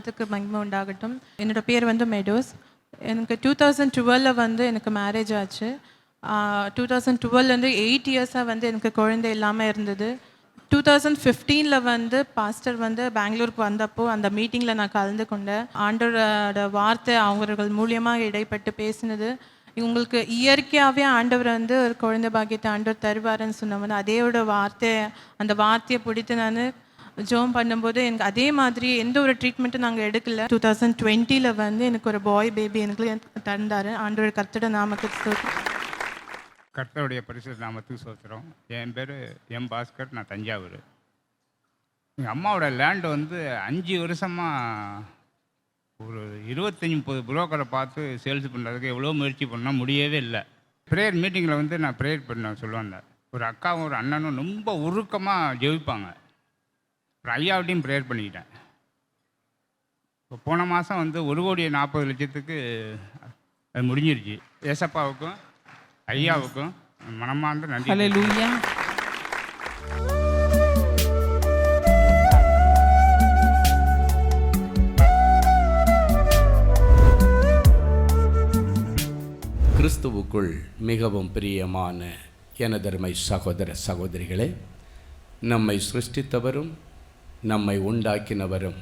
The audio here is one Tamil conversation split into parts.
நாமத்துக்கு மகிமை உண்டாகட்டும். என்னோட பேர் வந்து மெடோஸ். எனக்கு டூ தௌசண்ட் டுவெலில் வந்து எனக்கு மேரேஜ் ஆச்சு. டூ தௌசண்ட் டுவெல்லேருந்து எயிட் இயர்ஸாக வந்து எனக்கு குழந்தை இல்லாமல் இருந்தது. டூ தௌசண்ட் ஃபிஃப்டீனில் வந்து பாஸ்டர் வந்து பெங்களூருக்கு வந்தப்போ அந்த மீட்டிங்கில் நான் கலந்து கொண்டேன். ஆண்டவரோட வார்த்தை அவர்கள் மூலியமாக இடைப்பட்டு பேசினது. உங்களுக்கு இயற்கையாகவே ஆண்டவர் வந்து ஒரு குழந்தை பாக்கியத்தை ஆண்டவர் தருவாருன்னு சொன்னவன் அதேயோட வார்த்தை அந்த வார்த்தையை பிடித்து நான் ஜோம் பண்ணும்போது எனக்கு அதே மாதிரி எந்த ஒரு ட்ரீட்மெண்ட்டும் நாங்கள் எடுக்கல. டூ தௌசண்ட் டுவெண்ட்டியில் வந்து எனக்கு ஒரு பாய் பேபி எனக்கு தந்தார். ஆண்டோட கர்த்தட நாமத்துக்கு கர்த்தருடைய பரிசு நாமத்துக்கு சோத்துறோம் என் பேர் எம் பாஸ்கர் நான் தஞ்சாவூர். எங்கள் அம்மாவோட லேண்டு வந்து அஞ்சு வருஷமாக ஒரு இருபத்தஞ்சி முப்பது புரோக்கரை பார்த்து சேல்ஸ் பண்ணுறதுக்கு எவ்வளோ முயற்சி பண்ணால் முடியவே இல்லை. ப்ரேயர் மீட்டிங்கில் வந்து நான் ப்ரேயர் பண்ண சொல்லுவேன் ஒரு அக்காவும் ஒரு அண்ணனும் ரொம்ப உருக்கமாக ஜெயிப்பாங்க ஒரு ஐயாவிட்டையும் ப்ரேயர் பண்ணிக்கிட்டேன். இப்போ போன மாதம் வந்து ஒரு கோடி நாற்பது லட்சத்துக்கு அது முடிஞ்சிருச்சு. ஏசப்பாவுக்கும் ஐயாவுக்கும் மனமார்ந்த நன்றி. கிறிஸ்துவுக்குள் மிகவும் பிரியமான எனதருமை சகோதர சகோதரிகளே நம்மை சிருஷ்டித்தவரும் நம்மை உண்டாக்கினவரும்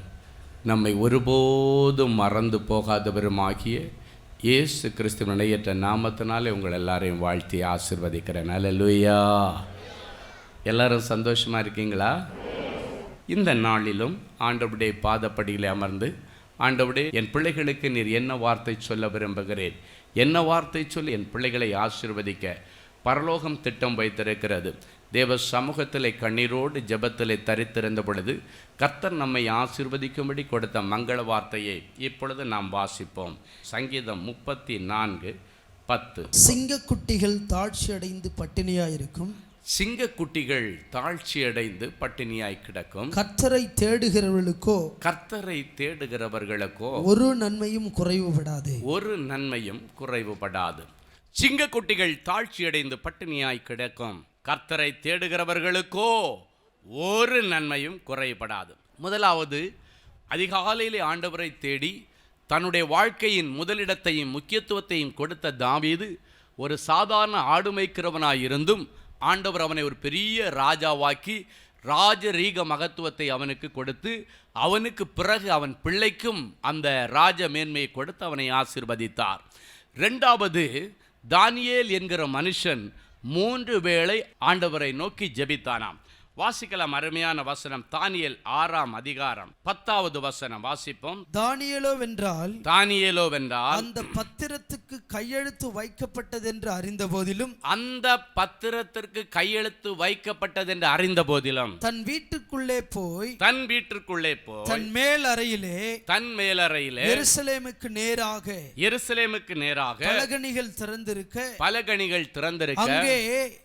நம்மை ஒருபோதும் மறந்து போகாதவரும் ஆகிய இயேசு கிறிஸ்து நினையற்ற நாமத்தினாலே உங்கள் எல்லாரையும் வாழ்த்தி ஆசிர்வதிக்கிறேன். அல்லேலூயா எல்லாரும் சந்தோஷமாக இருக்கீங்களா? இந்த நாளிலும் ஆண்டவுடைய பாதப்படியில் அமர்ந்து ஆண்டவுடைய என் பிள்ளைகளுக்கு நீர் என்ன வார்த்தை சொல்ல விரும்புகிறேன்? என்ன வார்த்தை சொல்லி என் பிள்ளைகளை ஆசிர்வதிக்க பரலோகம் திட்டம் வைத்திருக்கிறது. தேவ சமூகத்திலே கண்ணீரோடு ஜெபத்திலே தரித்திருந்த பொழுது கர்த்தர் நம்மை ஆசிர்வதிக்கும்படி கொடுத்த மங்கள வார்த்தையை இப்பொழுது நாம் வாசிப்போம். சங்கீதம் முப்பத்தி நான்கு பத்து. சிங்கக்குட்டிகள் தாழ்ச்சி அடைந்து பட்டினியாயிருக்கும். சிங்கக்குட்டிகள் தாழ்ச்சியடைந்து பட்டினியாய் கிடக்கும். கர்த்தரை தேடுகிறவர்களுக்கோ கர்த்தரை தேடுகிறவர்களுக்கோ ஒரு நன்மையும் குறைவுபடாது ஒரு நன்மையும் குறைவுபடாது சிங்கக்குட்டிகள் தாழ்ச்சியடைந்து பட்டினியாய் கிடக்கும். கர்த்தரை தேடுகிறவர்களுக்கோ ஒரு நன்மையும் குறைபடாது. முதலாவது அதிகாலையிலே ஆண்டவரை தேடி தன்னுடைய வாழ்க்கையின் முதலிடத்தையும் முக்கியத்துவத்தையும் கொடுத்த தாவீது ஒரு சாதாரண ஆடு இருந்தும் ஆண்டவர் அவனை ஒரு பெரிய ராஜாவாக்கி ராஜரீக மகத்துவத்தை அவனுக்கு கொடுத்து அவனுக்கு பிறகு அவன் பிள்ளைக்கும் அந்த ராஜ மேன்மையை கொடுத்து அவனை ஆசிர்வதித்தார். ரெண்டாவது தானியேல் என்கிற மனுஷன் மூன்று வேளை ஆண்டவரை நோக்கி ஜெபித்தானாம். வாசிக்கலாம் அருமையான வசனம். தானியேல் ஆறாம் அதிகாரம். பத்தாவது வசனம். வாசிப்போம். தானியேலோ வென்றால் தானியேலோ வென்றால் அந்த பத்திரத்துக்கு கையெழுத்து வைக்கப்பட்டதென்று அறிந்த போதிலும் அந்த பத்திரத்திற்கு கையெழுத்து வைக்கப்பட்டது என்று அறிந்த போதிலும் தன் வீட்டுக்குள்ளே போய் தன் வீட்டிற்குள்ளே போய் தன் மேல் அறையிலே தன் மேலறையிலே எருசலேமுக்கு நேராக எருசலேமுக்கு நேராக பலகணிகள் திறந்திருக்க பலகணிகள் திறந்திருக்க அங்கே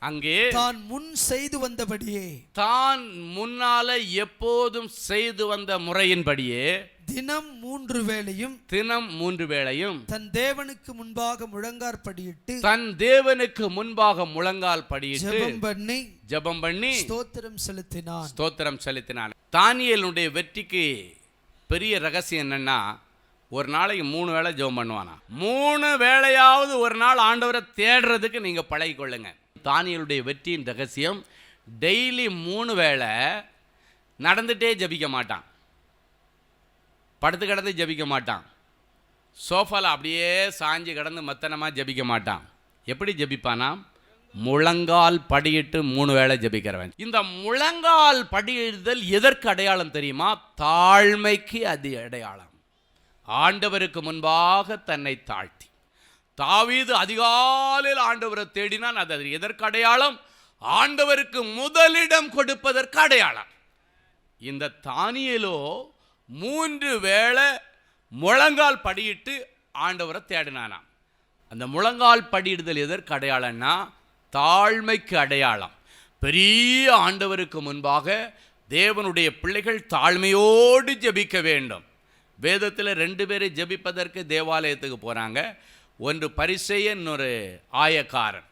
அங்கே தான் முன் செய்து வந்தபடியே தான் முன்னால எப்போதும் செய்து வந்த முறையின்படியே தினம் மூன்று வேளையும் தினம் மூன்று வேளையும் தன் தேவனுக்கு முன்பாக முழங்காற்படியிட்டு தன் தேவனுக்கு முன்பாக முழங்கால் படியிட்டு ஜெபம் பண்ணி ஜெபம் பண்ணி ஸ்தோத்திரம் செலுத்தினான். ஸ்தோத்திரம் செலுத்தினான். தானியேலுடைய வெற்றிக்கு பெரிய ரகசியம் என்னன்னா ஒரு நாளைக்கு மூணு வேளை ஜெபம் பண்ணுவானா? மூணு வேளையாவது ஒரு நாள் ஆண்டவரை தேடுறதுக்கு நீங்கள் பழகிக்கொள்ளுங்க. தானியலுடைய வெற்றியின் ரகசியம் டெய்லி மூணு வேளை நடந்துகிட்டே ஜபிக்க மாட்டான். படுத்து கிடந்து ஜபிக்க மாட்டான். சோஃபாவில் அப்படியே சாஞ்சு கிடந்து மத்தனமாக ஜபிக்க மாட்டான். எப்படி ஜபிப்பானா? முழங்கால் படியிட்டு மூணு வேளை ஜபிக்கிறவன். இந்த முழங்கால் படியிடுதல் எதற்கு அடையாளம் தெரியுமா? தாழ்மைக்கு அது அடையாளம். ஆண்டவருக்கு முன்பாக தன்னை தாழ்த்தி. தாவீது அதிகாலையில் ஆண்டவரை தேடினான் அது அது எதற்கு அடையாளம்? ஆண்டவருக்கு முதலிடம் கொடுப்பதற்கு அடையாளம். இந்த தானியலோ மூன்று வேளை முழங்கால் படியிட்டு ஆண்டவரை தேடினானாம். அந்த முழங்கால் படியிடுதல் எதற்கு அடையாளம்னா தாழ்மைக்கு அடையாளம். பெரிய ஆண்டவருக்கு முன்பாக தேவனுடைய பிள்ளைகள் தாழ்மையோடு ஜெபிக்க வேண்டும். வேதத்தில் ரெண்டு பேரை ஜெபிப்பதற்கு தேவாலயத்துக்கு போகிறாங்க ஒன்று பரிசெயன் ஒரு ஆயக்காரன்.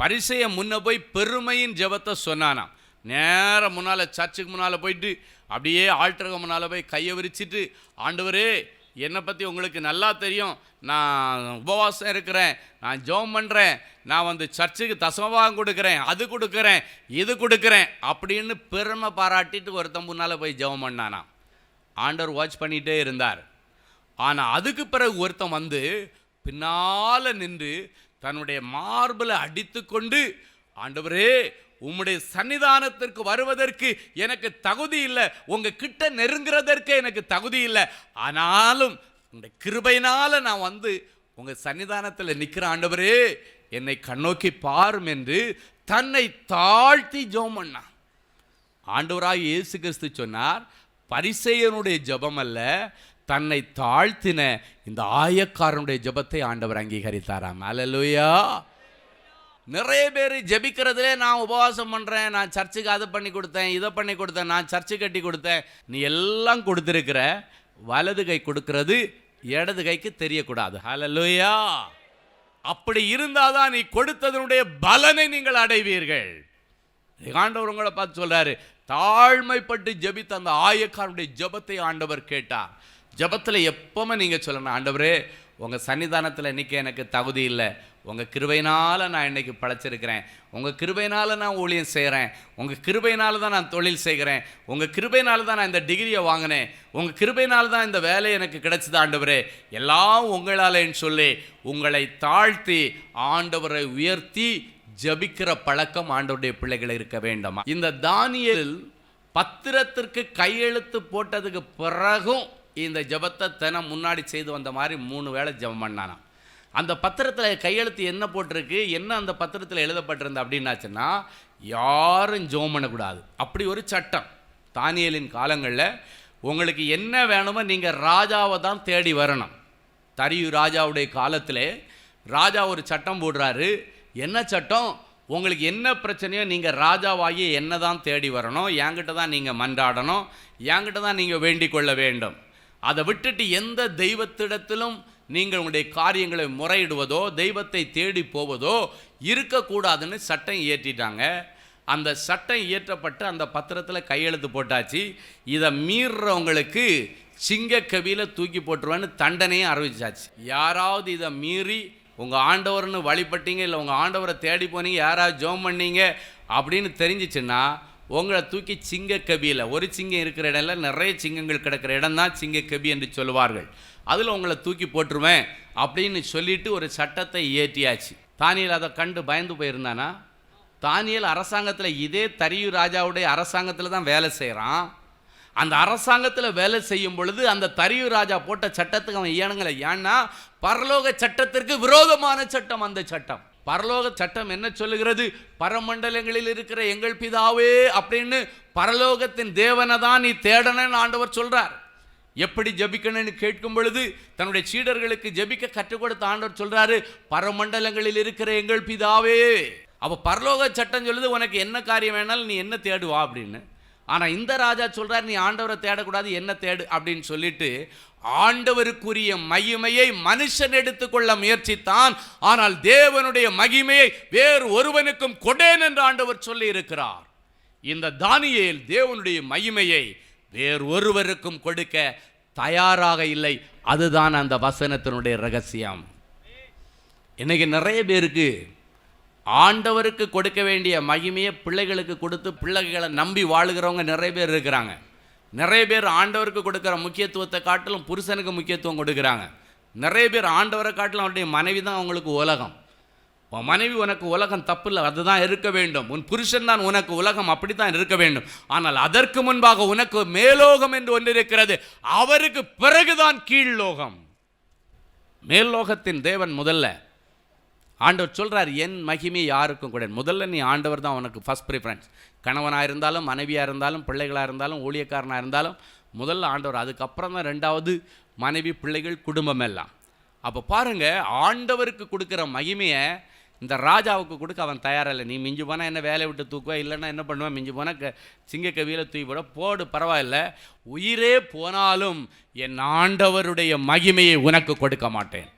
பரிசையை முன்ன போய் பெருமையின் ஜெபத்தை சொன்னானாம். நேரம் முன்னால் சர்ச்சுக்கு முன்னால் போயிட்டு அப்படியே ஆல்டருக்கு முன்னால் போய் கையை விரிச்சிட்டு ஆண்டவரே என்னை பற்றி உங்களுக்கு நல்லா தெரியும். நான் உபவாசம் இருக்கிறேன். நான் ஜெபம் பண்ணுறேன் நான் வந்து சர்ச்சுக்கு தசமபாகம் கொடுக்குறேன். அது கொடுக்குறேன். இது கொடுக்குறேன். அப்படின்னு பெருமை பாராட்டிட்டு ஒருத்தன் முன்னால் போய் ஜெபம் பண்ணானா ஆண்டவர் வாட்ச் பண்ணிகிட்டே இருந்தார். ஆனால் அதுக்கு பிறகு ஒருத்தன் வந்து பின்னால் நின்று தன்னுடைய மார்பில் அடித்துக்கொண்டு ஆண்டவரே உம்முடைய சன்னிதானத்திற்கு வருவதற்கு எனக்கு தகுதி இல்லை. உங்க கிட்ட நெருங்குறதற்கு எனக்கு தகுதி இல்லை. ஆனாலும் இந்த கிருபையினால் நான் வந்து உங்கள் சன்னிதானத்தில் நிற்கிற ஆண்டவரே என்னை கண்ணோக்கி பாரும் என்று தன்னை தாழ்த்தி ஜெபம் ஆண்டவராக இயேசு கிறிஸ்து சொன்னார் பரிசெயனுடைய ஜபம் அல்ல தன்னை தாழ்த்தின இந்த ஆயக்காரனுடைய ஜெபத்தை ஆண்டவர் அங்கீகரித்தாராம். அலலுயா நிறைய பேர் ஜபிக்கிறதுலே நான் உபவாசம் பண்ணுறேன் நான் சர்ச்சுக்கு அதை பண்ணி கொடுத்தேன் இதை பண்ணி கொடுத்தேன் நான் சர்ச்சு கட்டி கொடுத்தேன். நீ எல்லாம் கொடுத்துருக்கிற வலது கை கொடுக்கறது இடது கைக்கு தெரியக்கூடாது. ஹலலுயா அப்படி இருந்தால் தான் நீ கொடுத்ததனுடைய பலனை நீங்கள் அடைவீர்கள். ஆண்டவர் உங்களை பார்த்து சொல்கிறாரு தாழ்மைப்பட்டு ஜெபித்த அந்த ஆயக்காரனுடைய ஜெபத்தை ஆண்டவர் கேட்டார். ஜெபத்தில் எப்போவுமே நீங்கள் சொல்லணும் ஆண்டவரே உங்கள் சன்னிதானத்தில் நிற்க எனக்கு தகுதி இல்லை. உங்கள் கிருபையினால் நான் இன்றைக்கி பழைச்சிருக்கிறேன். உங்கள் கிருபையினால் நான் ஊழியம் செய்கிறேன் உங்கள் கிருபையினால் தான் நான் தொழில் செய்கிறேன். உங்கள் கிருபையினால் தான் நான் இந்த டிகிரியை வாங்கினேன். உங்கள் கிருபையினால் தான் இந்த வேலை எனக்கு கிடைச்சது ஆண்டவரே. எல்லாம் உங்களாலேன்னு சொல்லி உங்களை தாழ்த்தி ஆண்டவரை உயர்த்தி ஜபிக்கிற பழக்கம் ஆண்டவருடைய பிள்ளைகள் இருக்க வேண்டாமா? இந்த தானியல் பத்திரத்திற்கு கையெழுத்து போட்டதுக்கு பிறகும் இந்த ஜெபத்தை தினம் முன்னாடி செய்து வந்த மாதிரி மூணு வேளை ஜெபம் பண்ணானான் அந்த பத்திரத்தில் கையெழுத்து என்ன போட்டிருக்கு என்ன அந்த பத்திரத்தில் எழுதப்பட்டிருந்த அப்படின்னாச்சுன்னா யாரும் ஜெபம் பண்ணக்கூடாது. அப்படி ஒரு சட்டம் தானியலின் காலங்களில் உங்களுக்கு என்ன வேணுமோ நீங்கள் ராஜாவை தான் தேடி வரணும். தரியு ராஜாவுடைய காலத்தில் ராஜா ஒரு சட்டம் போடுறாரு. என்ன சட்டம்? உங்களுக்கு என்ன பிரச்சனையோ நீங்கள் ராஜாவாகி என்ன தான் தேடி வரணும் என்கிட்ட தான் நீங்கள் மன்றாடணும் என்கிட்ட தான் நீங்கள் வேண்டிக் கொள்ள வேண்டும். அதை விட்டுட்டு எந்த தெய்வத்திடத்திலும் நீங்கள் உங்களுடைய காரியங்களை முறையிடுவதோ தெய்வத்தை தேடி போவதோ இருக்கக்கூடாதுன்னு சட்டம் இயற்றிட்டாங்க. அந்த சட்டம் இயற்றப்பட்டு அந்த பத்திரத்தில் கையெழுத்து போட்டாச்சு. இதை மீறுறவங்களுக்கு சிங்கக்கவியில் தூக்கி போட்டுருவேன்னு தண்டனையும் அறிவிச்சாச்சு. யாராவது இதை மீறி உங்கள் ஆண்டவர்னு வழிபட்டீங்க இல்லை உங்கள் ஆண்டவரை தேடி போனீங்க யாராவது ஜோம் பண்ணீங்க அப்படின்னு தெரிஞ்சிச்சுன்னா உங்களை தூக்கி சிங்கக்கபியில் ஒரு சிங்கம் இருக்கிற இடம்ல நிறைய சிங்கங்கள் கிடக்கிற இடம் தான் சிங்கக்கபி என்று சொல்லுவார்கள். அதில் உங்களை தூக்கி போட்டுருவேன் அப்படின்னு சொல்லிட்டு ஒரு சட்டத்தை இயற்றியாச்சு. தானியல் அதை கண்டு பயந்து போயிருந்தானா? தானியல் அரசாங்கத்தில் இதே தரியு ராஜாவுடைய அரசாங்கத்தில் தான் வேலை செய்கிறான் அந்த அரசாங்கத்தில் வேலை செய்யும் பொழுது அந்த தரியு ராஜா போட்ட சட்டத்துக்கு அவன் ஏனுங்களை ஏன்னா பரலோக சட்டத்திற்கு விரோதமான சட்டம் அந்த சட்டம். பரலோக சட்டம் என்ன சொல்லுகிறது? பரமண்டலங்களில் இருக்கிற எங்கள் பிதாவே அப்படின்னு பரலோகத்தின் தேவனை தான் நீ தேடணும்னு ஆண்டவர் சொல்கிறார் எப்படி ஜபிக்கணும்னு கேட்கும் பொழுது தன்னுடைய சீடர்களுக்கு ஜபிக்க கற்றுக் கொடுத்த ஆண்டவர் சொல்கிறாரு பரமண்டலங்களில் இருக்கிற எங்கள் பிதாவே. அப்போ பரலோக சட்டம் சொல்லுது உனக்கு என்ன காரியம் வேணாலும் நீ என்ன தேடுவா? அப்படின்னு. ஆனால் இந்த ராஜா சொல்கிறார் நீ ஆண்டவரை தேடக்கூடாது என்ன தேடு அப்படின்னு சொல்லிட்டு ஆண்டவருக்குரிய மகிமையை மனுஷன் எடுத்துக்கொள்ள முயற்சித்தான். ஆனால் தேவனுடைய மகிமையை வேறு ஒருவனுக்கும் கொடேன் என்று ஆண்டவர் சொல்லி இருக்கிறார் இந்த தானியேல் தேவனுடைய மகிமையை வேறு ஒருவருக்கும் கொடுக்க தயாராக இல்லை. அதுதான் அந்த வசனத்தினுடைய ரகசியம். இன்னைக்கு நிறைய பேருக்கு ஆண்டவருக்கு கொடுக்க வேண்டிய மகிமையை பிள்ளைகளுக்கு கொடுத்து பிள்ளைகளை நம்பி வாழுகிறவங்க நிறைய பேர் இருக்கிறாங்க. நிறைய பேர் ஆண்டவருக்கு கொடுக்குற முக்கியத்துவத்தை காட்டிலும் புருஷனுக்கு முக்கியத்துவம் கொடுக்குறாங்க. நிறைய பேர் ஆண்டவரை காட்டிலும் அவருடைய மனைவி தான் அவங்களுக்கு உலகம். உன் மனைவி உனக்கு உலகம் தப்பு இல்லை அதுதான் இருக்க வேண்டும். உன் புருஷன் தான் உனக்கு உலகம் அப்படி தான் இருக்க வேண்டும். ஆனால் அதற்கு முன்பாக உனக்கு மேலோகம் என்று ஒன்று இருக்கிறது அவருக்கு பிறகுதான் கீழ்லோகம் மேல்லோகத்தின் தேவன் முதல்ல. ஆண்டவர் சொல்கிறார் என் மகிமை யாருக்கும் கூட முதல்ல நீ ஆண்டவர் தான் உனக்கு ஃபஸ்ட் ப்ரிஃபரன்ஸ் கணவனாக இருந்தாலும் மனைவியாக இருந்தாலும் பிள்ளைகளாக இருந்தாலும் ஊழியக்காரனாக இருந்தாலும் முதல்ல ஆண்டவர் அதுக்கப்புறம் தான் ரெண்டாவது மனைவி பிள்ளைகள் குடும்பம் எல்லாம். அப்போ பாருங்கள் ஆண்டவருக்கு கொடுக்குற மகிமையை இந்த ராஜாவுக்கு கொடுக்க அவன் தயாரில்லை நீ மிஞ்சு போனால் என்ன வேலையை விட்டு தூக்குவா? இல்லைன்னா என்ன பண்ணுவேன் மிஞ்சு போனால் க சிங்கக்கவியில் தூக்கி போட போடு பரவாயில்ல. உயிரே போனாலும் என் ஆண்டவருடைய மகிமையை உனக்கு கொடுக்க மாட்டேன்.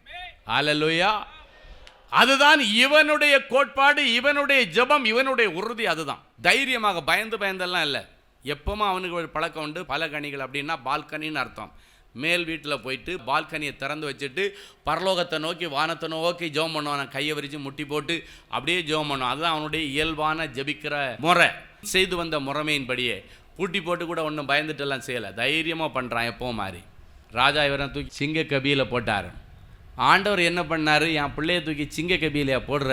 அலலுயா அதுதான் இவனுடைய கோட்பாடு இவனுடைய ஜெபம் இவனுடைய உறுதி அதுதான். தைரியமாக பயந்து பயந்தெல்லாம் இல்லை. எப்பவும் அவனுக்கு ஒரு பழக்கம் உண்டு பல கனிகள். அப்படின்னா பால்கனின்னு அர்த்தம். மேல் வீட்டில் போயிட்டு பால்கனியை திறந்து வச்சுட்டு பரலோகத்தை நோக்கி வானத்தை நோக்கி ஜெபம் பண்ணுவான். கையை விரித்து முட்டி போட்டு அப்படியே ஜோம் பண்ணுவான். அதுதான் அவனுடைய இயல்பான ஜெபிக்கிற முறை. செய்து வந்த முறைமையின்படியே. பூட்டி போட்டு கூட ஒன்றும் பயந்துட்டெல்லாம் செய்யலை. தைரியமாக பண்ணுறான் எப்போ மாதிரி. ராஜா இவரை தூக்கி சிங்க கபியில் போட்டார். ஆண்டவர் என்ன பண்ணார்? என் பிள்ளைய தூக்கி சிங்க கபிலையா போடுற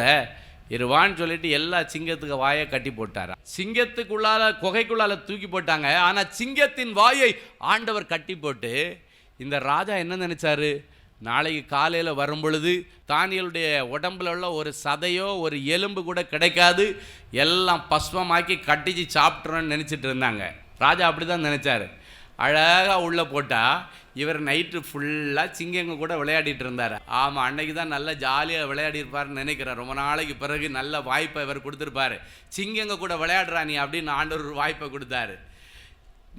இருவான்னு சொல்லிட்டு எல்லா சிங்கத்துக்கு வாயை கட்டி போட்டார். சிங்கத்துக்குள்ளால குகைக்குள்ளால தூக்கி போட்டாங்க. ஆனால் சிங்கத்தின் வாயை ஆண்டவர் கட்டி போட்டு இந்த ராஜா என்ன நினைச்சாரு? நாளைக்கு காலையில் வரும் பொழுது தானியலுடைய உடம்புல உள்ள ஒரு சதையோ ஒரு எலும்பு கூட கிடைக்காது. எல்லாம் பஸ்வமாக்கி கட்டிச்சு சாப்பிட்றோன்னு நினச்சிட்டு இருந்தாங்க. ராஜா அப்படி தான் நினச்சாரு. அழகாக உள்ளே போட்டால் இவர் நைட்டு ஃபுல்லாக சிங்கங்க கூட விளையாடிட்டு இருந்தார். ஆமாம் அன்னைக்கு தான் நல்லா ஜாலியாக விளையாடிருப்பாருன்னு நினைக்கிறேன். ரொம்ப நாளைக்கு பிறகு நல்ல வாய்ப்பை இவர் கொடுத்துருப்பாரு. சிங்கங்க கூட விளையாடுறா நீ அப்படின்னு ஆண்டவர் வாய்ப்பை கொடுத்தாரு.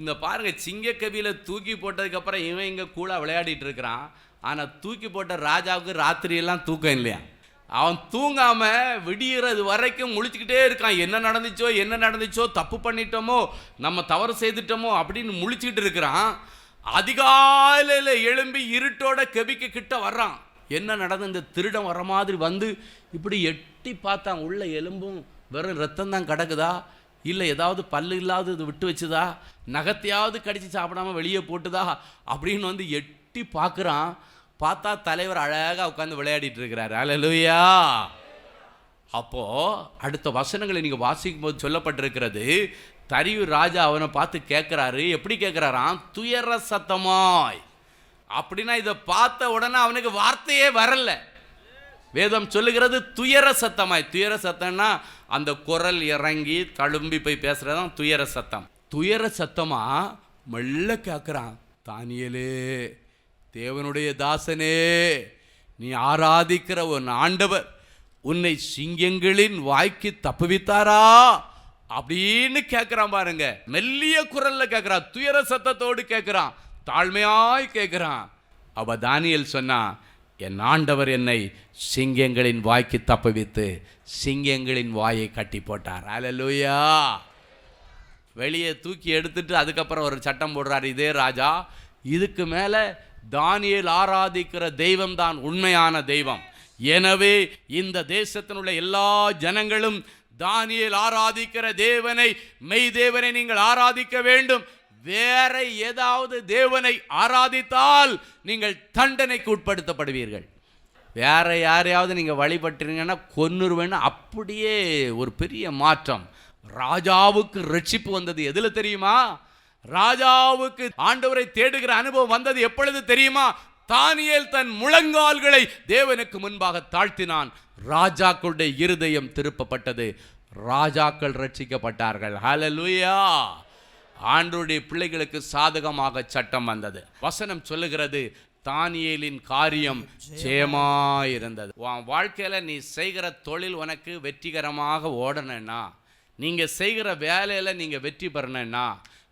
இந்த பாருங்க சிங்கக்கவியில் தூக்கி போட்டதுக்கப்புறம் இவன் இங்கே கூலாக விளையாடிட்டு இருக்கிறான். ஆனால் தூக்கி போட்ட ராஜாவுக்கு ராத்திரியெல்லாம் தூக்கம் இல்லையா? அவன் தூங்காம விடியறது வரைக்கும் முழிச்சுக்கிட்டே இருக்கான். என்ன நடந்துச்சோ என்ன நடந்துச்சோ தப்பு பண்ணிட்டோமோ நம்ம தவறு செய்துட்டோமோ அப்படின்னு முழிச்சுக்கிட்டு இருக்கிறான். அதிகாலையில் எழும்பி இருட்டோட கெபிக்கு கிட்ட வர்றான். என்ன நடந்து இந்த திருடம் வர மாதிரி வந்து இப்படி எட்டி பார்த்தான். உள்ள எலும்பும் வெறும் ரத்தம் தான் கிடக்குதா? இல்லை ஏதாவது பல்லு இல்லாத இது விட்டு வச்சுதா? நகத்தையாவது கடிச்சு சாப்பிடாம வெளியே போட்டுதா? அப்படின்னு வந்து எட்டி பார்க்குறான். பார்த்தா தலைவர் அழகாக உட்காந்து விளையாடிட்டு இருக்கிறார். அலலுயா அப்போ அடுத்த வசனங்களை நீங்கள் வாசிக்கும் போது சொல்லப்பட்டிருக்கிறது தரியு ராஜா அவனை பார்த்து கேட்குறாரு. எப்படி கேட்குறாராம்? துயர சத்தமாய். அப்படின்னா இதை பார்த்த உடனே அவனுக்கு வார்த்தையே வரல. வேதம் சொல்லுகிறது துயர சத்தமாய். துயர சத்தம்னா அந்த குரல் இறங்கி தழும்பி போய் பேசுறதுதான் துயர சத்தம். துயர சத்தமாக மெல்ல கேட்குறான். தானியலே தேவனுடைய தாசனே நீ ஆராதிக்கிற உன் ஆண்டவர் உன்னை சிங்கங்களின் வாய்க்கு தப்புவித்தாரா? அப்படின்னு கேட்குறான் பாருங்க. மெல்லிய குரல்ல கேட்குறான் துயர சத்தத்தோடு கேட்குறான் தாழ்மையாய் கேட்குறான் அவ தானியல் சொன்னா என் ஆண்டவர் என்னை சிங்கங்களின் வாய்க்கு தப்புவித்து சிங்கங்களின் வாயை கட்டி போட்டார். அல்லேலூயா வெளியே தூக்கி எடுத்துட்டு அதுக்கப்புறம் ஒரு சட்டம் போடுறார் இதே ராஜா இதுக்கு மேலே தானியல் ஆராதிக்கிற தெய்வம் தான் உண்மையான தெய்வம். எனவே இந்த தேசத்தினுள்ள எல்லா ஜனங்களும் தானியல் ஆராதிக்கிற தேவனை மெய் தேவனை நீங்கள் ஆராதிக்க வேண்டும். வேற ஏதாவது தேவனை ஆராதித்தால் நீங்கள் தண்டனைக்கு உட்படுத்தப்படுவீர்கள். வேற யாரையாவது நீங்கள் வழிபட்டுறீங்கன்னா கொன்னுருவேன்னு அப்படியே ஒரு பெரிய மாற்றம். ராஜாவுக்கு ரட்சிப்பு வந்தது எதில் தெரியுமா? ராஜாவுக்கு ஆண்டவரை தேடுகிற அனுபவம் வந்தது எப்பொழுது தெரியுமா? தானியேல் தன் முழங்கால்களை தேவனுக்கு முன்பாக தாழ்த்தினான். ராஜாக்களுடைய இருதயம் திருப்பப்பட்டது. ராஜாக்கள் ரட்சிக்கப்பட்டார்கள் ஹலலுயா ஆண்டுடைய பிள்ளைகளுக்கு சாதகமாக சட்டம் வந்தது. வசனம் சொல்லுகிறது தானியேலின் காரியம் ஜெயமாயிருந்தது. உன் வாழ்க்கையில் நீ செய்கிற தொழில் உனக்கு வெற்றிகரமாக ஓடணும்னா நீங்கள் செய்கிற வேலையில் நீங்கள் வெற்றி பெறணும்னா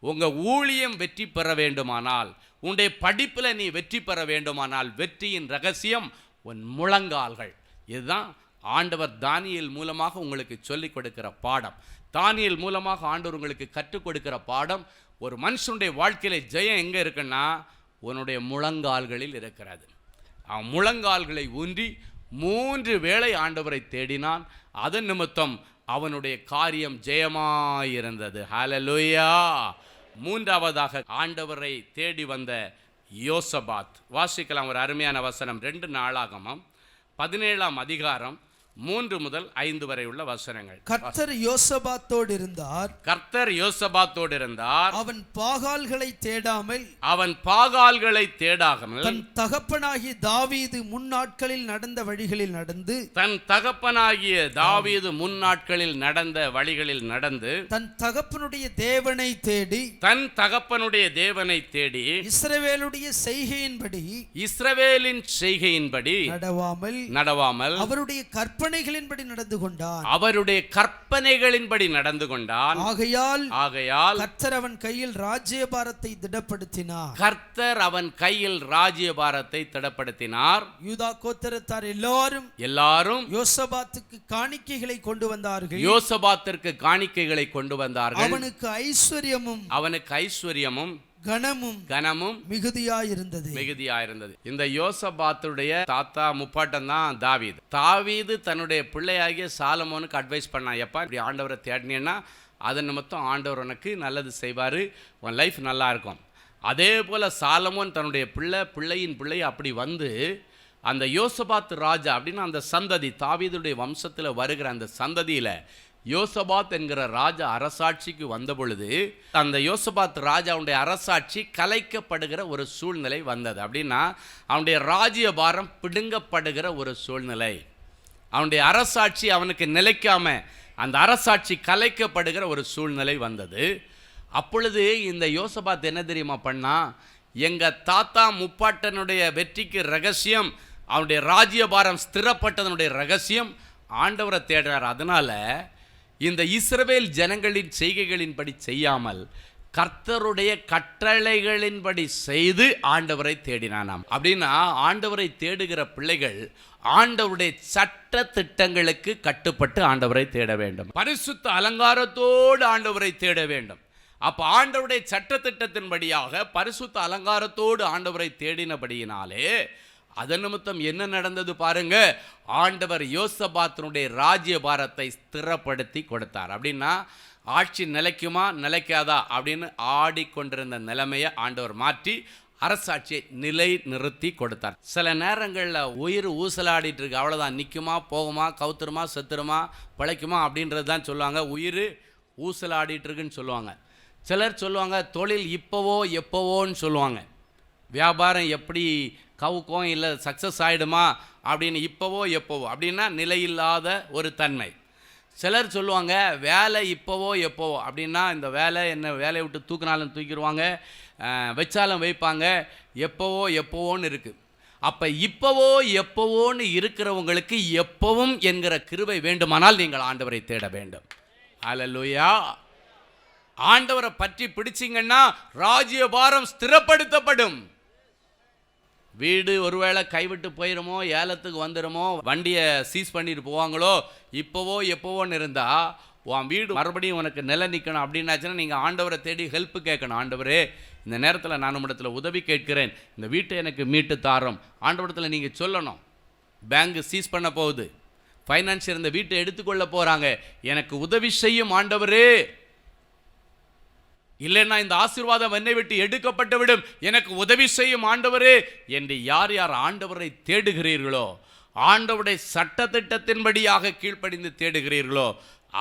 உங்கள் ஊழியம் வெற்றி பெற வேண்டுமானால் உன்னுடைய படிப்பில் நீ வெற்றி பெற வேண்டுமானால் வெற்றியின் ரகசியம் உன் முழங்கால்கள். இதுதான் ஆண்டவர் தானியல் மூலமாக உங்களுக்கு சொல்லிக் கொடுக்கிற பாடம். தானியல் மூலமாக ஆண்டவர் உங்களுக்கு கற்றுக் கொடுக்கிற பாடம் ஒரு மனுஷனுடைய வாழ்க்கையில் ஜெயம் எங்கே இருக்குன்னா உன்னுடைய முழங்கால்களில் இருக்கிறது. அவன் முழங்கால்களை ஊன்றி மூன்று வேளை ஆண்டவரை தேடினான். அதன் நிமித்தம் அவனுடைய காரியம் ஜெயமாயிருந்தது. ஹலலுயா மூன்றாவதாக ஆண்டவரை தேடி வந்த யோசபாத். வாசிக்கலாம் ஒரு அருமையான வசனம். ரெண்டு நாளாகமம். பதினேழாம் அதிகாரம். மூன்று முதல் ஐந்து வரை உள்ள வசனங்கள். கர்த்தர் யோசபாத்தோடு இருந்தார். கர்த்தர் யோசபாத்தோடு இருந்தார். அவன் பாகால்களை தேடாமல் அவன் பாகால்களை தேடாமல் தன் தகப்பனாகிய தாவீது முன்னாட்களில் நடந்த வழிகளில் நடந்து தன் தகப்பனாகிய தாவீது முன்னாட்களில் நடந்த வழிகளில் நடந்து தன் தகப்பனுடைய தேவனை தேடி தன் தகப்பனுடைய தேவனை தேடி இஸ்ரவேலுடைய செய்கையின்படி இஸ்ரவேலின் செய்கையின்படி நடவாமல் நடவாமல் அவருடைய கற்ப கற்பனைகளின்படி நடந்து கொண்டான். அவருடைய கற்பனைகளின்படி நடந்து கொண்டான். ஆகையால் ஆகையால் கர்த்தர் அவன் கையில் ராஜ்யபாரத்தை திடப்படுத்தினார். கர்த்தர் அவன் கையில் ராஜ்யபாரத்தை திடப்படுத்தினார். யூதா கோத்திரத்தார் எல்லாரும் எல்லாரும் யோசபாத்துக்கு காணிக்கைகளை கொண்டு வந்தார்கள். யோசபாத்திற்கு காணிக்கைகளை கொண்டு வந்தார்கள். அவனுக்கு ஐஸ்வர்யமும் அவனுக்கு ஐஸ்வர்யமும் கனமும் கனமும் மிகுதியாயிருந்தது. மிகுதியாயிருந்தது. இந்த யோசபாத்துடைய தாத்தா முப்பாட்டம் தான் தாவீது. தாவீது தன்னுடைய பிள்ளையாகிய சாலமோனுக்கு அட்வைஸ் பண்ணான் எப்பா இப்படி ஆண்டவரை தேடினேன்னா அதன் நிமித்தம் ஆண்டவர் உனக்கு நல்லது செய்வார் உன் லைஃப் நல்லா இருக்கும். அதே போல் சாலமோன் தன்னுடைய பிள்ளை பிள்ளையின் பிள்ளை அப்படி வந்து அந்த யோசபாத் ராஜா அப்படின்னு அந்த சந்ததி தாவீதுடைய வம்சத்தில் வருகிற அந்த சந்ததியில் யோசபாத் என்கிற ராஜா அரசாட்சிக்கு வந்த பொழுது அந்த யோசபாத் ராஜாவுடைய அரசாட்சி கலைக்கப்படுகிற ஒரு சூழ்நிலை வந்தது. அப்படின்னா அவனுடைய ராஜ்ய பாரம் பிடுங்கப்படுகிற ஒரு சூழ்நிலை. அவனுடைய அரசாட்சி அவனுக்கு நிலைக்காம அந்த அரசாட்சி கலைக்கப்படுகிற ஒரு சூழ்நிலை வந்தது. அப்பொழுது இந்த யோசபாத் என்ன தெரியுமா பண்ணா எங்கள் தாத்தா முப்பாட்டனுடைய வெற்றிக்கு ரகசியம் அவனுடைய ராஜ்யபாரம் ஸ்திரப்பட்டதனுடைய ரகசியம் ஆண்டவரை தேடுறார். அதனால் இந்த இஸ்ரவேல் ஜனங்களின் செய்கைகளின்படி செய்யாமல் கர்த்தருடைய கட்டளைகளின்படி செய்து ஆண்டவரை தேடினானாம். அப்படின்னா ஆண்டவரை தேடுகிற பிள்ளைகள் ஆண்டவருடைய சட்ட திட்டங்களுக்கு கட்டுப்பட்டு ஆண்டவரை தேட வேண்டும். பரிசுத்த அலங்காரத்தோடு ஆண்டவரை தேட வேண்டும். அப்போ ஆண்டவருடைய சட்ட திட்டத்தின்படியாக பரிசுத்த அலங்காரத்தோடு ஆண்டவரை தேடினபடியினாலே அதன் நிமித்தம் என்ன நடந்தது பாருங்க. ஆண்டவர் யோசபாத்தனுடைய ராஜ்ய பாரத்தை ஸ்திரப்படுத்தி கொடுத்தார். அப்படின்னா ஆட்சி நிலைக்குமா நிலைக்காதா அப்படின்னு ஆடிக்கொண்டிருந்த நிலைமையை ஆண்டவர் மாற்றி அரசாட்சியை நிலை நிறுத்தி கொடுத்தார். சில நேரங்களில் உயிர் ஊசலாடிட்டு இருக்கு அவ்வளோதான் நிற்குமா போகுமா கவுத்துருமா செத்துருமா பிழைக்குமா அப்படின்றது தான் சொல்லுவாங்க. உயிர் ஊசலாடிட்டு இருக்குன்னு சொல்லுவாங்க. சிலர் சொல்லுவாங்க தொழில் இப்போவோ எப்போவோன்னு சொல்லுவாங்க. வியாபாரம் எப்படி கவுக்கும் இல்லை சக்ஸஸ் ஆகிடுமா அப்படின்னு இப்போவோ எப்போவோ. அப்படின்னா நிலையில்லாத ஒரு தன்மை. சிலர் சொல்லுவாங்க வேலை இப்போவோ எப்போவோ. அப்படின்னா இந்த வேலை என்ன வேலையை விட்டு தூக்கினாலும் தூக்கிடுவாங்க வச்சாலும் வைப்பாங்க. எப்போவோ எப்போவோன்னு இருக்குது அப்போ இப்போவோ எப்போவோன்னு இருக்கிறவங்களுக்கு எப்பவும் என்கிற கிருவை வேண்டுமானால் நீங்கள் ஆண்டவரை தேட வேண்டும். அலலுயா ஆண்டவரை பற்றி பிடிச்சிங்கன்னா ராஜ்யபாரம் ஸ்திரப்படுத்தப்படும். வீடு ஒருவேளை கைவிட்டு போயிருமோ ஏலத்துக்கு வந்துடுமோ வண்டியை சீஸ் பண்ணிட்டு போவாங்களோ இப்போவோ எப்போவோன்னு இருந்தா உன் வீடு மறுபடியும் உனக்கு நிலை நிற்கணும் அப்படின்னாச்சுன்னா நீங்கள் ஆண்டவரை தேடி ஹெல்ப் கேட்கணும். ஆண்டவரே இந்த நேரத்தில் நான் உம்மிடத்தில் உதவி கேட்கிறேன். இந்த வீட்டை எனக்கு மீட்டு தாரோம். ஆண்டவரத்தில் நீங்கள் சொல்லணும். பேங்க் சீஸ் பண்ண போகுது. ஃபைனான்சியர் இந்த வீட்டை எடுத்துக்கொள்ள போகிறாங்க எனக்கு உதவி செய்யும் ஆண்டவரே. இல்லைன்னா இந்த ஆசீர்வாதம் என்னை விட்டு எடுக்கப்பட்டு விடும் எனக்கு உதவி செய்யும் ஆண்டவரே என்று யார் யார் ஆண்டவரை தேடுகிறீர்களோ ஆண்டவருடைய சட்டத்திட்டத்தின்படியாக கீழ்ப்படிந்து தேடுகிறீர்களோ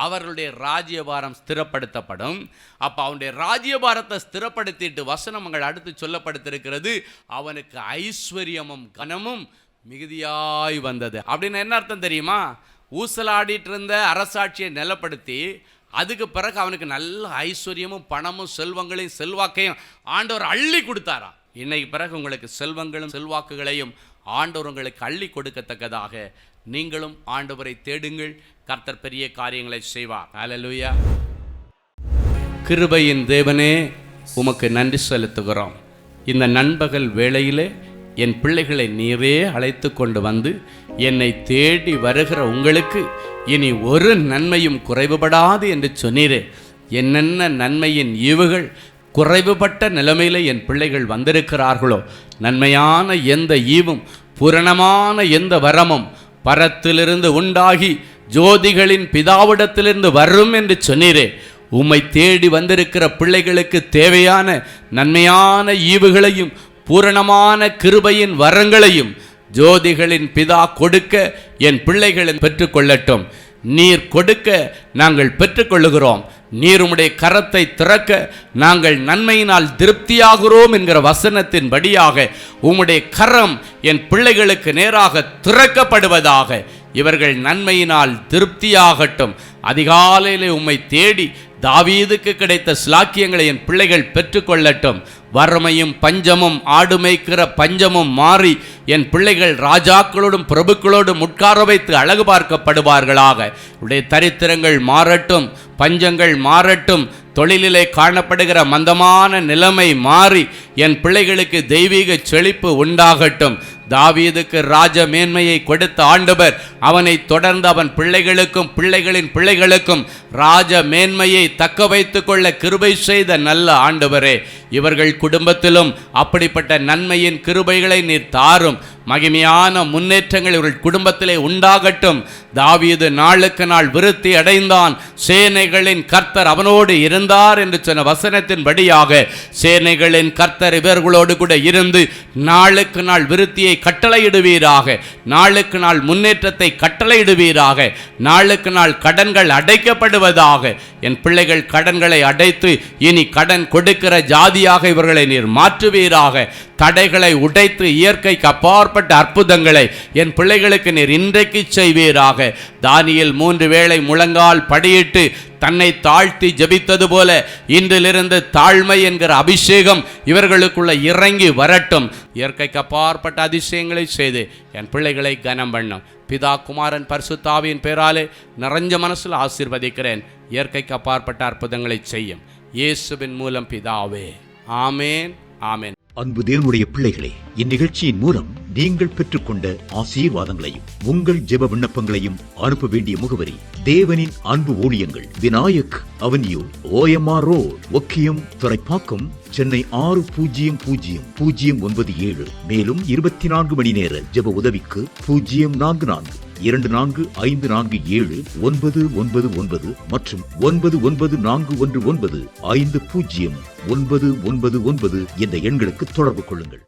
அவர்களுடைய ராஜ்யபாரம் ஸ்திரப்படுத்தப்படும். அப்போ அவனுடைய ராஜ்யபாரத்தை ஸ்திரப்படுத்திட்டு வசனங்கள் அடுத்து சொல்லப்படுத்திருக்கிறது அவனுக்கு ஐஸ்வர்யமும் கனமும் மிகுதியாய் வந்தது. அப்படின்னு என்ன அர்த்தம் தெரியுமா? ஊசலாடிட்டு இருந்த அரசாட்சியை நிலப்படுத்தி அதுக்கு பிறகு அவனுக்கு நல்ல ஐஸ்வர்யமும் பணமும் செல்வங்களையும் செல்வாக்கையும் ஆண்டவர் அள்ளி கொடுத்தாரா? இன்னைக்கு பிறகு உங்களுக்கு செல்வங்களும் செல்வாக்குகளையும் ஆண்டவர் உங்களுக்கு அள்ளி கொடுக்கத்தக்கதாக நீங்களும் ஆண்டவரை தேடுங்கள். கர்த்தர் பெரிய காரியங்களை செய்வார். அலலுயா கிருபையின் தேவனே உமக்கு நன்றி செலுத்துகிறோம். இந்த நண்பகல் வேளையிலே என் பிள்ளைகளை நீரே அழைத்து கொண்டு வந்து என்னை தேடி வருகிற உங்களுக்கு இனி ஒரு நன்மையும் குறைவுபடாது என்று சொன்னீரே. என்னென்ன நன்மையின் ஈவுகள் குறைவுபட்ட நிலைமையில் என் பிள்ளைகள் வந்திருக்கிறார்களோ நன்மையான எந்த ஈவும் பூரணமான எந்த வரமும் பரத்திலிருந்து உண்டாகி ஜோதிகளின் பிதாவிடத்திலிருந்து வரும் என்று சொன்னீரே. உம்மை தேடி வந்திருக்கிற பிள்ளைகளுக்கு தேவையான நன்மையான ஈவுகளையும் பூரணமான கிருபையின் வரங்களையும் ஜோதிகளின் பிதா கொடுக்க என் பிள்ளைகளின் பெற்றுக்கொள்ளட்டும் நீர் கொடுக்க நாங்கள் பெற்றுக்கொள்ளுகிறோம் நீர் உம்முடைய கரத்தை திறக்க நாங்கள் நன்மையினால் திருப்தியாகிறோம் என்கிற வசனத்தின்படியாக உம்முடைய கரம் என் பிள்ளைகளுக்கு நேராக திறக்கப்படுவதாக. இவர்கள் நன்மையினால் திருப்தியாகட்டும். அதிகாலையிலே உம்மை தேடி தாவீதுக்கு கிடைத்த ஸ்லாக்கியங்களை என் பிள்ளைகள் பெற்றுக்கொள்ளட்டும் வறுமையும் பஞ்சமும் ஆடு மேய்க்கிற பஞ்சமும் மாறி என் பிள்ளைகள் ராஜாக்களோடும் பிரபுக்களோடும் உட்கார வைத்து அழகு பார்க்கப்படுவார்களாக. உடைய தரித்திரங்கள் மாறட்டும் பஞ்சங்கள் மாறட்டும் தொழிலிலே காணப்படுகிற மந்தமான நிலைமை மாறி என் பிள்ளைகளுக்கு தெய்வீக செழிப்பு உண்டாகட்டும். தாவீதுக்கு ராஜ மேன்மையை கொடுத்த ஆண்டவர் அவனை தொடர்ந்து அவன் பிள்ளைகளுக்கும் பிள்ளைகளின் பிள்ளைகளுக்கும் ராஜ மேன்மையை தக்க வைத்துக் கொள்ள கிருபை செய்த நல்ல ஆண்டவரே இவர்கள் குடும்பத்திலும் அப்படிப்பட்ட நன்மையின் கிருபைகளை நீர் தாரும். மகிமையான முன்னேற்றங்கள் இவர்கள் குடும்பத்திலே உண்டாகட்டும். தாவீது நாளுக்கு நாள் விருத்தி அடைந்தான். சேனைகளின் கர்த்தர் அவனோடு இருந்தார் என்று சொன்ன வசனத்தின்படியாக சேனைகளின் கர்த்தர் இவர்களோடு கூட இருந்து நாளுக்கு நாள் விருத்தியை கட்டளையிடுவீராக. நாளுக்கு நாள் முன்னேற்றத்தை கட்டளையிடுவீராக. நாளுக்கு நாள் கடன்கள் அடைக்கப்படும் அடைக்கப்படுவதாக என் பிள்ளைகள் கடன்களை அடைத்து இனி கடன் கொடுக்கிற ஜாதியாக இவர்களை நீர் மாற்றுவீராக. தடைகளை உடைத்து இயற்கைக்கு அப்பாற்பட்ட அற்புதங்களை என் பிள்ளைகளுக்கு நீர் இன்றைக்கு செய்வீராக. தானியில் மூன்று வேளை முழங்கால் படியிட்டு தன்னை தாழ்த்தி ஜெபித்தது போல இன்றிலிருந்து தாழ்மை என்கிற அபிஷேகம் இவர்களுக்குள்ள இறங்கி வரட்டும். இயற்கைக்கு அப்பாற்பட்ட அதிசயங்களை செய்து என் பிள்ளைகளை கனம் பண்ணும். பிதா குமாரன் பரிசுத்தாவியின் பேராலே நிறைஞ்ச மனசில் ஆசீர்வதிக்கிறேன். இயற்கைக்கு அப்பாற்பட்ட அற்புதங்களை செய்யும். இயேசுவின் மூலம் பிதாவே. ஆமேன் ஆமேன். அன்பு தேவனுடைய பிள்ளைகளே இந்நிகழ்ச்சியின் மூலம் நீங்கள் பெற்றுக்கொண்ட ஆசீர்வாதங்களையும் உங்கள் ஜெப விண்ணப்பங்களையும் அனுப்ப வேண்டிய முகவரி தேவனின் அன்பு ஊழியங்கள் Vinayak avenue OMR road Okkiyam Thoraipakkam Chennai ஆறு பூஜ்ஜியம் பூஜ்ஜியம் பூஜ்ஜியம் ஒன்பது ஏழு. மேலும் இருபத்தி நான்கு மணி நேர ஜெப உதவிக்கு பூஜ்ஜியம் நான்கு நான்கு இரண்டு நான்கு ஐந்து நான்கு ஏழு ஒன்பது ஒன்பது ஒன்பது மற்றும் ஒன்பது ஒன்பது நான்கு ஒன்று ஒன்பது ஐந்து பூஜ்ஜியம் ஒன்பது ஒன்பது ஒன்பது என்ற எண்களுக்கு தொடர்பு கொள்ளுங்கள்.